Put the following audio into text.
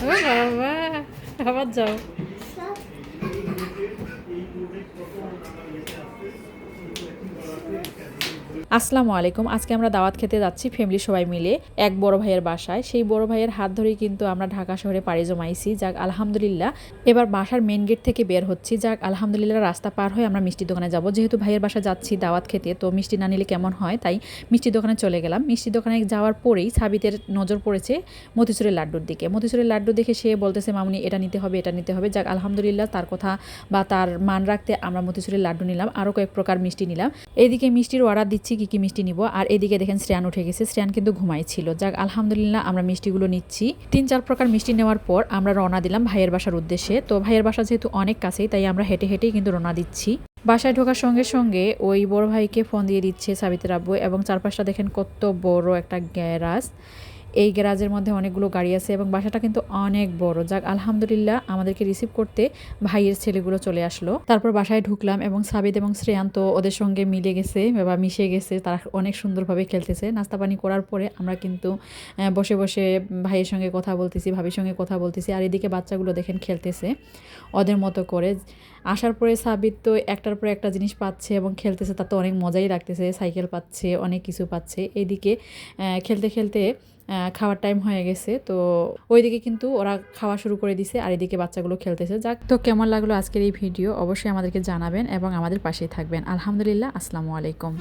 বাবা আবার যাও আসসালামু আলাইকুম। আজকে আমরা দাওয়াত খেতে যাচ্ছি ফ্যামিলি সবাই মিলে এক বড় ভাইয়ের বাসায়। সেই বড় ভাইয়ের হাত ধরেই কিন্তু আমরা ঢাকা শহরে পাড়ি জমাইছি। যাক, আলহামদুলিল্লাহ। এবার বাসার মেন গেট থেকে বের হচ্ছি। যাক, আলহামদুলিল্লাহ রাস্তা পার হয়ে আমরা মিষ্টি দোকানে যাব। যেহেতু ভাইয়ের বাসা যাচ্ছি দাওয়াত খেতে, তো মিষ্টি না নিলে কেমন হয়? তাই মিষ্টি দোকানে চলে গেলাম। মিষ্টি দোকানে যাওয়ার পরেই সাবিতের নজর পড়েছে মতিচুরের লাড্ডুর দিকে। মতিচুরের লাড্ডু দেখে সে বলতেছে, মামুনি, এটা নিতে হবে, এটা নিতে হবে। যাক, আলহামদুলিল্লাহ তার কথা বা তার মান রাখতে আমরা মতিচুরের লাড্ডু নিলাম। আরও কয়েক প্রকার মিষ্টি নিলাম। এইদিকে মিষ্টির অর্ডার দিচ্ছি কি কি মিষ্টি নিব? আর এদিকে দেখেন শ্রেয়ান উঠে গেছে। শ্রেয়ান কিন্তু ঘুমাইছিল। যাক, আলহামদুলিল্লাহ আমরা মিষ্টিগুলো নিচ্ছি। তিন, চার প্রকার মিষ্টি নেওয়ার পর আমরা রওনা দিলাম ভাইয়ের বাসার উদ্দেশ্যে। তো ভাইয়ের বাসা যেহেতু অনেক কাছেই, তাই আমরা হেঁটে হেঁটেই কিন্তু রওনা দিচ্ছি। বাসায় ঢোকার সঙ্গে সঙ্গে ওই বড় ভাইকে ফোন দিয়ে দিচ্ছে সাবিতের আব্বু এবং চারপাশটা দেখেন কত বড় একটা গ্যারাজ। এই গ্যারাজের মধ্যে অনেকগুলো গাড়ি আছে এবং বাসাটা কিন্তু অনেক বড়। যাক আলহামদুলিল্লাহ আমাদেরকে রিসিভ করতে ভাইয়ের ছেলেগুলো চলে আসলো। তারপর বাসায় ঢুকলাম এবং সাবিদ এবং শ্রেয়ান্ত ওদের সঙ্গে মিলে গেছে বা মিশে গেছে। তারা অনেক সুন্দরভাবে খেলতেছে। নাস্তা পানি করার পরে আমরা কিন্তু বসে বসে ভাইয়ের সঙ্গে কথা বলতেছি ভাবির সঙ্গে কথা বলতেছি আর এদিকে বাচ্চাগুলো দেখেন খেলতেছে ওদের মতো করে। আসার পরে সাবিত তো একটার পর একটা জিনিস পাচ্ছে এবং খেলতেছে তার তো অনেক মজাই লাগতেছে। সাইকেল পাচ্ছে অনেক কিছু পাচ্ছে। এইদিকে আহ, খেলতে খেলতে খাওয়ার টাইম হয়ে গেছে। তো ওইদিকে কিন্তু ওরা খাওয়া শুরু করে দিছে আর এদিকে বাচ্চাগুলো খেলতেছে। যাক, তো কেমন লাগল আজকের এই ভিডিও অবশ্যই আমাদেরকে জানাবেন এবং আমাদের পাশেই থাকবেন। আলহামদুলিল্লাহ, আসসালামু আলাইকুম।